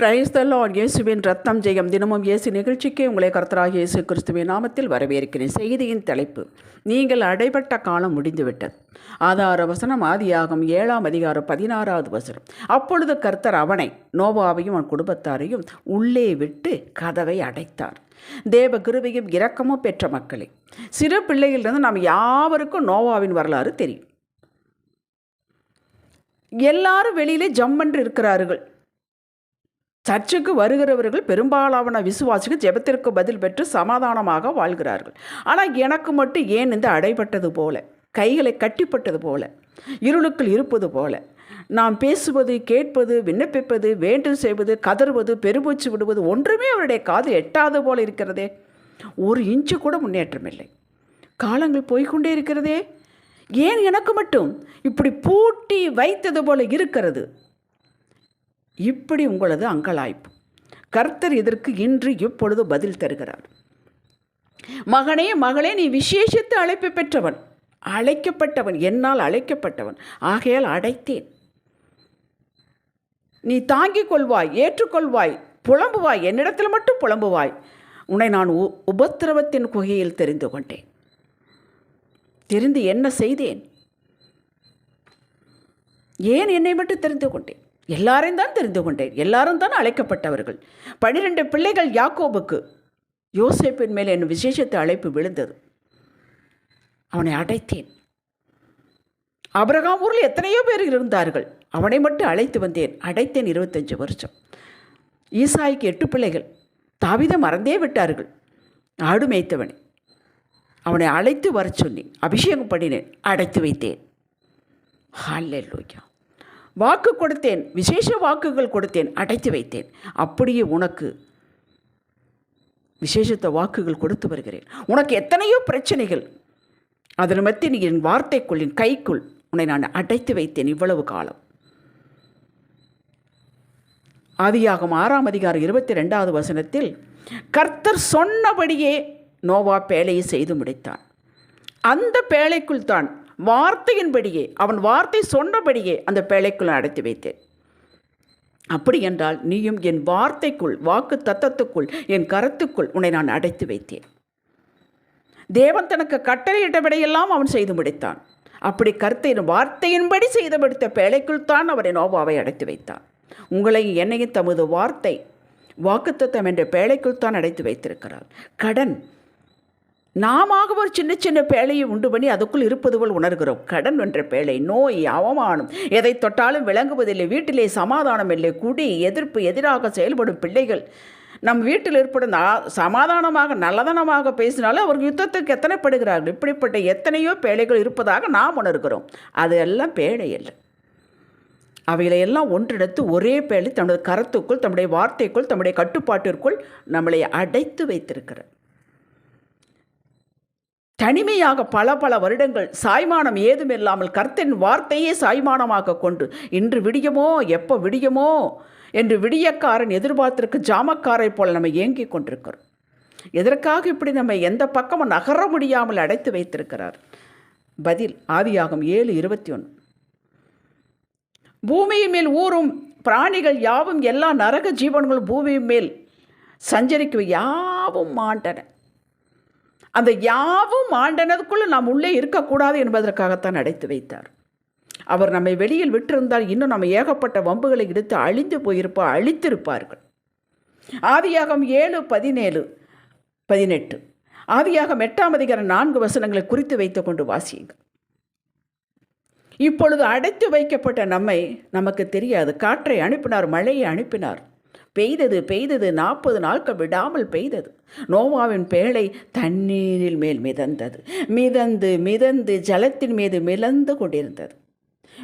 பிரைஸ்தல்லான் இயேசுவின் ரத்தம் ஜெயம். தினமும் இயேசு நிகழ்ச்சிக்கு உங்களை கர்த்தராக இயேசு கிறிஸ்துவின் நாமத்தில் வரவேற்கிறேன். செய்தியின் தலைப்பு நீங்கள் அடைபட்ட காலம் முடிந்துவிட்டது. ஆதார வசனம் ஆதியாகும் ஏழாம் அதிகாரம் பதினாறாவது வசனம். அப்பொழுது கர்த்தர் அவனை நோவாவையும் அவன் குடும்பத்தாரையும் உள்ளே விட்டு கதவை அடைத்தார். தேவ கிருபையும் இரக்கமும் பெற்ற மக்களே சிறு பிள்ளைகளிலிருந்து நாம் யாவருக்கும் நோவாவின் வரலாறு தெரியும். எல்லாரும் வெளியிலே ஜம்மென்று இருக்கிறார்கள். சர்ச்சுக்கு வருகிறவர்கள் பெரும்பாலான விசுவாசிகள் ஜெபத்திற்கு பதில் பெற்று சமாதானமாக வாழ்கிறார்கள். ஆனால் எனக்கு மட்டும் ஏன் இந்த அடைபட்டது போல? கைகளை கட்டிப்பட்டது போல? இருளுக்குள் இருப்பது போல? நாம் பேசுவது கேட்பது விண்ணப்பிப்பது வேண்டும் செய்வது கதறுவது பெருமூச்சு விடுவது ஒன்றுமே அவருடைய காது எட்டாது போல இருக்கிறதே. ஒரு இன்ச்சு கூட முன்னேற்றம் இல்லை. காலங்கள் போய்கொண்டே இருக்கிறதே. ஏன் எனக்கு மட்டும்? இப்படி பூட்டி வைத்தது போல இருக்கிறது. இப்படி உங்களது அங்கலாய்ப்பு. கர்த்தர் இதற்கு இன்று இப்பொழுது பதில் தருகிறார். மகனே மகளே நீ விசேஷித்து அழைப்பு பெற்றவன். அழைக்கப்பட்டவன் என்னால் அழைக்கப்பட்டவன். ஆகையால் அடைத்தேன் நீ தாங்கிக் கொள்வாய் ஏற்றுக்கொள்வாய் புலம்புவாய் என்னிடத்தில் மட்டும் புலம்புவாய். உன்னை நான் உ உபத்திரவத்தின் குகையில் தெரிந்து கொண்டேன். தெரிந்து என்ன செய்தேன்? ஏன் என்னை மட்டும் தெரிந்து கொண்டேன்? எல்லாரையும் தான் தெரிந்து கொண்டேன். எல்லாரும் தான் அழைக்கப்பட்டவர்கள். பனிரெண்டு பிள்ளைகள் யாக்கோபுக்கு யோசிப்பின் மேல் என் விசேஷத்தை அழைப்பு விழுந்தது. அவனை அடைத்தேன். அபரகாம் ஊரில் எத்தனையோ பேர் இருந்தார்கள். அவனை மட்டும் அழைத்து வந்தேன். அடைத்தேன் இருபத்தஞ்சு வருஷம். ஈசாய்க்கு எட்டு பிள்ளைகள். தாவித மறந்தே விட்டார்கள். ஆடு மேய்த்தவனை. அவனை அழைத்து வர சொன்னேன் அபிஷேகம் பண்ணினேன். அடைத்து வைத்தேன். ஹalleluya. வாக்கு கொடுத்தேன் விசேஷ வாக்குகள் கொடுத்தேன் அடைத்து வைத்தேன். அப்படியே உனக்கு விசேஷத்த வாக்குகள் கொடுத்து வருகிறேன். உனக்கு எத்தனையோ பிரச்சனைகள். அதன் மத்தி நீ என் வார்த்தைக்குள் என் கைக்குள் உன்னை நான் அடைத்து வைத்தேன் இவ்வளவு காலம். ஆதியாகும் ஆறாம் அதிகாரம் இருபத்தி ரெண்டாவது வசனத்தில் கர்த்தர் சொன்னபடியே நோவா பேழையை செய்து முடித்தான். அந்த பேழைக்குள் தான் வார்த்தையின்படியே அவன் வார்த்தை சொன்னபடியே அந்த பேழைக்குள் அடைத்து வைத்தேன். அப்படி என்றால் நீயும் என் வார்த்தைக்குள் வாக்கு தத்தத்துக்குள் என் கருத்துக்குள் உன்னை நான் அடைத்து வைத்தேன். தேவன் தனக்கு கட்டளையிட்டபடியெல்லாம் அவன் செய்து முடித்தான். அப்படி கருத்தையின் வார்த்தையின்படி செய்து முடித்த பேழைக்குள் தான் அவரை நோவாவை அடைத்து வைத்தான். உங்களை என்னையும் தமது வார்த்தை வாக்குத்தத்தம் என்ற பேழைக்குள் தான் அடைத்து வைத்திருக்கிறார். கடன் நாம ஒரு சின்ன சின்ன பேழையை உண்டு பண்ணி அதுக்குள் இருப்பது போல் உணர்கிறோம். கடன் என்ற பேழை நோய் அவமானம் எதை தொட்டாலும் விளங்குவதில்லை வீட்டிலே சமாதானம் இல்லை குடி எதிர்ப்பு எதிராக செயல்படும் பிள்ளைகள். நம் வீட்டில் ஏற்படும் சமாதானமாக நல்லதனமாக பேசினாலும் அவர் யுத்தத்துக்கு எத்தனைப்படுகிறார்கள்? இப்படிப்பட்ட எத்தனையோ பேழைகள் இருப்பதாக நாம் உணர்கிறோம். அது எல்லாம் பேழை இல்லை அவைகளையெல்லாம் ஒன்றெடுத்து ஒரே பேழை தம்முடைய கரத்துக்குள் தம்முடைய வார்த்தைக்குள் தம்முடைய கட்டுப்பாட்டிற்குள் நம்மளை அடைத்து வைத்திருக்கிறார் தனிமையாக பல பல வருடங்கள் சாய்மானம் ஏதுமில்லாமல் கர்த்தன் வார்த்தையே சாய்மானமாக கொண்டு இன்று விடியுமோ எப்போ விடியுமோ என்று விடியக்காரன் எதிர்பார்த்திருக்க ஜாமக்காரை போல் நம்ம ஏங்கிக் கொண்டிருக்கிறோம். எதற்காக இப்படி நம்ம எந்த பக்கமும் நகர முடியாமல் அடைத்து வைத்திருக்கிறார்? பதில் ஆவியாகும் ஏழு இருபத்தி ஒன்று பூமியின் மேல் ஊறும் பிராணிகள் யாவும் எல்லா நரக ஜீவன்களும் பூமியின் மேல் சஞ்சரிக்கு யாவும் மாண்டன. அந்த யாவும் ஆண்டனதுக்குள்ளே நாம் உள்ளே இருக்கக்கூடாது என்பதற்காகத்தான் அடைத்து வைத்தார். அவர் நம்மை வெளியில் விட்டிருந்தால் இன்னும் நம்ம ஏகப்பட்ட வம்புகளை எடுத்து அழிந்து போயிருப்போம் அழித்திருப்பார்கள். ஆதியாகம் ஏழு பதினேழு பதினெட்டு. ஆதியாகம் எட்டாம் அதிகாரம் நான்கு வசனங்களை குறித்து வைத்துக் கொண்டு வாசியுங்கள். இப்பொழுது அடைத்து வைக்கப்பட்ட நம்மை நமக்கு தெரியாது. காற்றை அனுப்பினார் மழையை அனுப்பினார். பெய்தது பெய்தது நாற்பது நாட்கள் விடாமல் பெய்தது. நோவாவின் பேழை தண்ணீரில் மேல் மிதந்தது. மிதந்து மிதந்து ஜலத்தின் மீது மிதந்து கொண்டிருந்தது.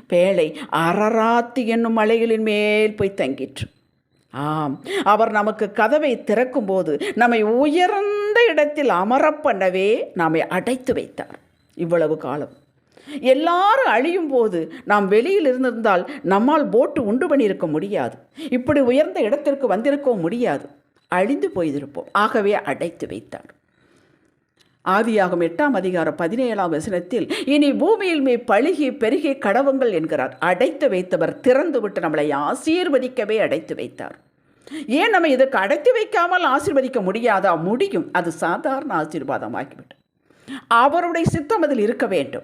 பேழை அரராத்து என்னும் மலைகளின் மேல் போய் தங்கிற்று. ஆம் அவர் நமக்கு கதவை திறக்கும்போது நம்மை உயர்ந்த இடத்தில் அமரப்பண்ணவே நம்மை அடைத்து வைத்தார். இவ்வளவு காலம் எல்லாரும் அழியும் போது நாம் வெளியில் இருந்திருந்தால் நம்மால் போட்டு உண்டு பண்ணியிருக்க முடியாது. இப்படி உயர்ந்த இடத்திற்கு வந்திருக்கவும் முடியாது. அழிந்து போயிருப்போம். ஆகவே அடைத்து வைத்தார். ஆதியாகும் எட்டாம் அதிகாரம் பதினேழாம் வசனத்தில் இனி பூமியில் மே பழுகி பெருகி கடவுங்கள் என்கிறார். அடைத்து வைத்தவர் திறந்து விட்டு நம்மளை ஆசீர்வதிக்கவே அடைத்து வைத்தார். ஏன் நம்ம இதற்கு அடைத்து வைக்காமல் ஆசீர்வதிக்க முடியாதா? முடியும். அது சாதாரண ஆசீர்வாதமாகிவிடும். அவருடைய சித்தம் அதில் இருக்க வேண்டும்.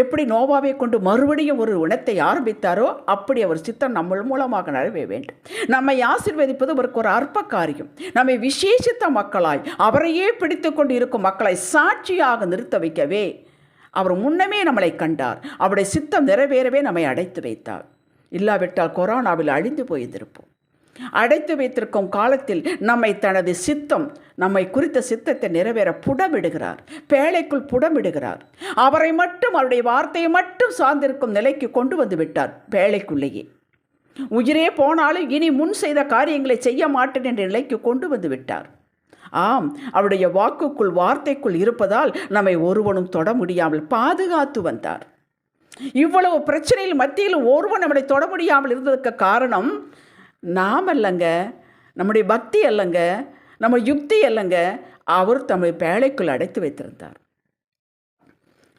எப்படி நோவாவை கொண்டு மறுபடியும் ஒரு இனத்தை ஆரம்பித்தாரோ அப்படி அவர் சித்தம் நம்ம மூலமாக நழுவே வேண்டும். நம்மை ஆசீர்வதிப்பது அவருக்கு ஒரு அற்ப காரியம். நம்மை விசேஷித்த மக்களாய் அவரையே பிடித்து கொண்டு இருக்கும் மக்களை சாட்சியாக நிறுத்த வைக்கவே அவர் முன்னமே நம்மளை கண்டார். அவருடைய சித்தம் நிறைவேறவே நம்மை அடைத்து வைத்தார். இல்லாவிட்டால் கொரோனாவில் அழிந்து போயிருந்திருப்போம். அடைத்து வைத்திருக்கும் காலத்தில் நம்மை தனது சித்தம் நம்மை குறித்த சித்தத்தை நிறைவேற புடமிடுகிறார் பேழைக்குள் புடமிடுகிறார். அவரை மட்டும் அவருடைய வார்த்தையை மட்டும் சார்ந்திருக்கும் நிலைக்கு கொண்டு வந்து விட்டார் பேழைக்குள்ளேயே. உயிரே போனாலும் இனி முன் செய்த காரியங்களை செய்ய மாட்டேன் என்ற நிலைக்கு கொண்டு வந்து விட்டார். ஆம் அவருடைய வாக்குக்குள் வார்த்தைக்குள் இருப்பதால் நம்மை ஒருவனும் தொட முடியாமல் பாதுகாத்து வந்தார். இவ்வளவு பிரச்சனையில் மத்தியில் ஒருவன் நம்மளை தொட முடியாமல் இருந்ததுக்கு காரணம் நாம் அல்லங்க நம்முடைய பக்தி அல்லங்க நம்ம யுக்தி அல்லங்க அவர் தம்மை பேழைக்குள் அடைத்து வைத்திருந்தார்.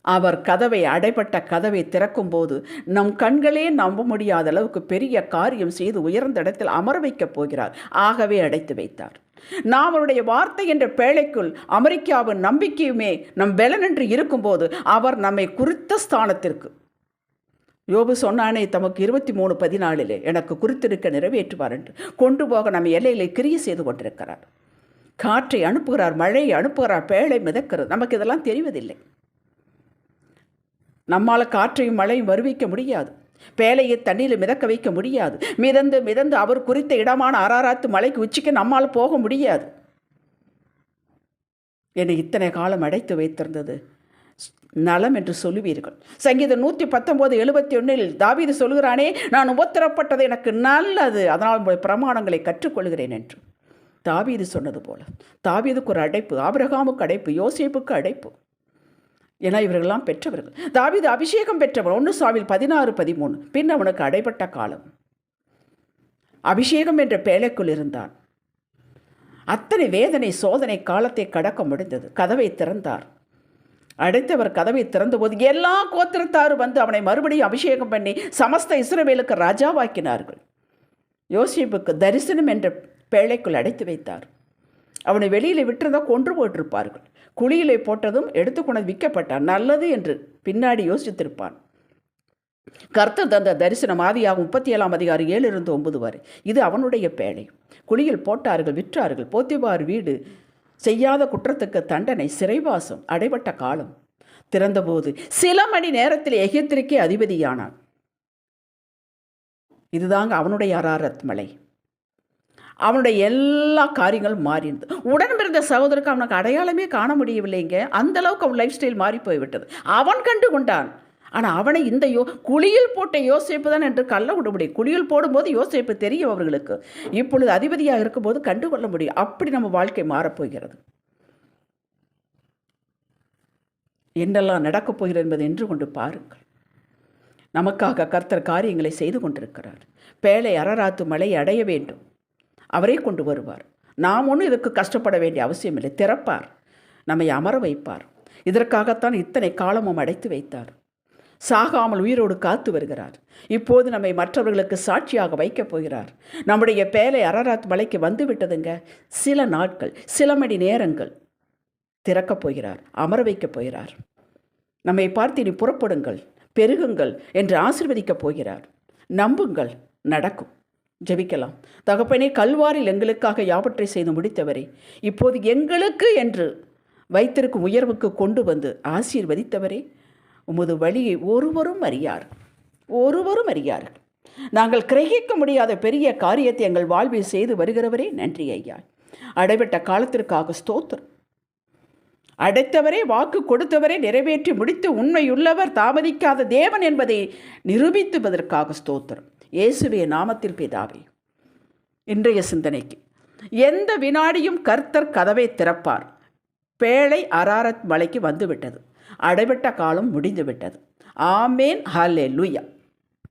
அவர் கதவை அடைப்பட்ட கதவை திறக்கும்போது நம் கண்களே நம்ப முடியாத அளவுக்கு பெரிய காரியம் செய்து உயர்ந்த இடத்தில் அமர வைக்கப் போகிறார். ஆகவே அடைத்து வைத்தார். நாம் அவருடைய வார்த்தை என்ற பேழைக்குள் அமெரிக்காவின் நம்பிக்கையுமே நம் பெலனென்று இருக்கும்போது அவர் நம்மை குறித்த ஸ்தானத்திற்கு யோபு சொன்னானே தமக்கு இருபத்தி மூணு பதினாலிலே எனக்கு குறித்திருக்க நிறைவேற்றுவார் என்று கொண்டு போக நம்ம எல்லையிலே கிரிய செய்து கொண்டிருக்கிறார். காற்றை அனுப்புகிறார் மழையை அனுப்புகிறார் பேழை மிதக்கிறது. நமக்கு இதெல்லாம் தெரிவதில்லை. நம்மால் காற்றையும் மழையும் வருவிக்க முடியாது. பேலையை தண்ணியில் மிதக்க வைக்க முடியாது. மிதந்து மிதந்து அவர் குறித்த இடமான அராராத்து மலைக்கு உச்சிக்கு நம்மால் போக முடியாது. என்னை இத்தனை காலம் அடைத்து வைத்திருந்தது. நலம் என்று சொல்லுவீர்கள். சங்கீதம் நூற்றி பத்தொம்போது எழுபத்தி ஒன்றில் தாவீது சொல்கிறானே நான் உபத்திரப்பட்டது எனக்கு நல்லது அதனால் உங்கள் பிரமாணங்களை கற்றுக்கொள்கிறேன் என்று. தாவீது சொன்னது போல தாவீதுக்கு ஒரு அடைப்பு ஆபிரகாமுக்கு அடைப்பு யோசிப்புக்கு அடைப்பு. என இவர்களெல்லாம் பெற்றவர்கள். தாவீது அபிஷேகம் பெற்றவர் ஒன்று சாவில் பதினாறு பதிமூணு பின் அவனுக்கு அடைப்பட்ட காலம். அபிஷேகம் என்ற பேழைக்குள் இருந்தான். அத்தனை வேதனை சோதனை காலத்தை கடக்க முடிந்தது. கதவை திறந்தார். அடைத்தவர் கதவை திறந்தபோது எல்லா கோத்திரத்தாரும் வந்து அவனை மறுபடியும் அபிஷேகம் பண்ணி சமஸ்த இஸ்ரவேலுக்கு ராஜாவாக்கினார்கள். யோசிப்புக்கு தரிசனம் என்ற பேழைக்குள் அடைத்து வைத்தார். அவனை வெளியில் விட்டிருந்தால் கொன்று போட்டிருப்பார்கள். குழியிலே போட்டதும் எடுத்துக்கொண்டு விற்கப்பட்டான் நல்லது என்று பின்னாடி யோசித்திருப்பான். கர்த்தர் தந்த தரிசனம் ஆதியாகும் முப்பத்தி ஏழாம் அதிகாரி ஏழு இருந்து ஒன்பது வரை. இது அவனுடைய பேழை. குழியில் போட்டார்கள் விற்றார்கள். போத்திபார் வீடு செய்யாத குற்றத்துக்கு தண்டனை சிறைவாசம் அடைபட்ட காலம். திறந்தபோது சில மணி நேரத்தில் எகிப்திற்கே அதிபதியானான். இதுதாங்க அவனுடைய அராரத்மலை அவனுடைய எல்லா காரியங்களும் மாறினது. உடன் பிறந்த சகோதரருக்கு அவனுக்கு அடையாளமே காண முடியவில்லைங்க. அந்த அளவுக்கு அவன் லைஃப் ஸ்டைல் மாறி போய்விட்டது. அவன் கண்டு கொண்டான். ஆனால் அவனை இந்த யோ குழியில் போட்ட யோசிப்பு தான் என்று கள்ள விட முடியும். குளியில் போடும்போது யோசிப்பு தெரியும் அவர்களுக்கு. இப்பொழுது அதிபதியாக இருக்கும்போது கண்டுகொள்ள முடியும். அப்படி நம்ம வாழ்க்கை மாறப்போகிறது என்னெல்லாம் நடக்கப் போகிறது என்பதை என்று கொண்டு பாருங்கள். நமக்காக கர்த்தர் காரியங்களை செய்து கொண்டிருக்கிறார். பேழை அரராத்து மலை அடைய வேண்டும். அவரே கொண்டு வருவார். நாம் ஒன்றும் இதுக்கு கஷ்டப்பட வேண்டிய அவசியம் இல்லை. திறப்பார். நம்மை அமர வைப்பார். இதற்காகத்தான் இத்தனை காலமும் அடைத்து வைத்தார். சாகாமல் உயிரோடு காத்து வருகிறார். இப்போது நம்மை மற்றவர்களுக்கு சாட்சியாக வைக்கப் போகிறார். நம்முடைய பேலை அரராத் மலைக்கு வந்து விட்டதுங்க சில நாட்கள் சில மணி நேரங்கள் திறக்கப் போகிறார் அமர வைக்கப் போகிறார். நம்மை பார்த்து இனி புறப்படுங்கள் பெருகுங்கள் என்று ஆசிர்வதிக்கப் போகிறார். நம்புங்கள் நடக்கும். ஜெபிக்கலாம். தகப்பனே கல்வாரில் எங்களுக்காக யாவற்றை செய்து முடித்தவரே இப்போது எங்களுக்கு என்று வைத்திருக்கும் உயர்வுக்கு கொண்டு வந்து ஆசீர்வதித்தவரே உமது வழியை ஒருவரும் அறியார். ஒருவரும் அறியார். நாங்கள் கிரகிக்க முடியாத பெரிய காரியத்தை எங்கள் வாழ்வில் செய்து வருகிறவரே நன்றி ஐயா. அடைபட்ட காலத்திற்காக ஸ்தோத்திரம். அடைத்தவரே வாக்கு கொடுத்தவரே நிறைவேற்றி முடித்து உண்மையுள்ளவர் தாமதிக்காத தேவன் என்பதை நிரூபித்துவதற்காக ஸ்தோத்திரம். இயேசுவே நாமத்தில் பிதாவே. இன்றைய சிந்தனைக்கு எந்த வினாடியும் கர்த்தர் கதவை திறப்பார். பேழை அராரத் மலைக்கு வந்துவிட்டது. அடைபட்ட காலம் முடிந்துவிட்டது. ஆமேன். ஹாலே லூயா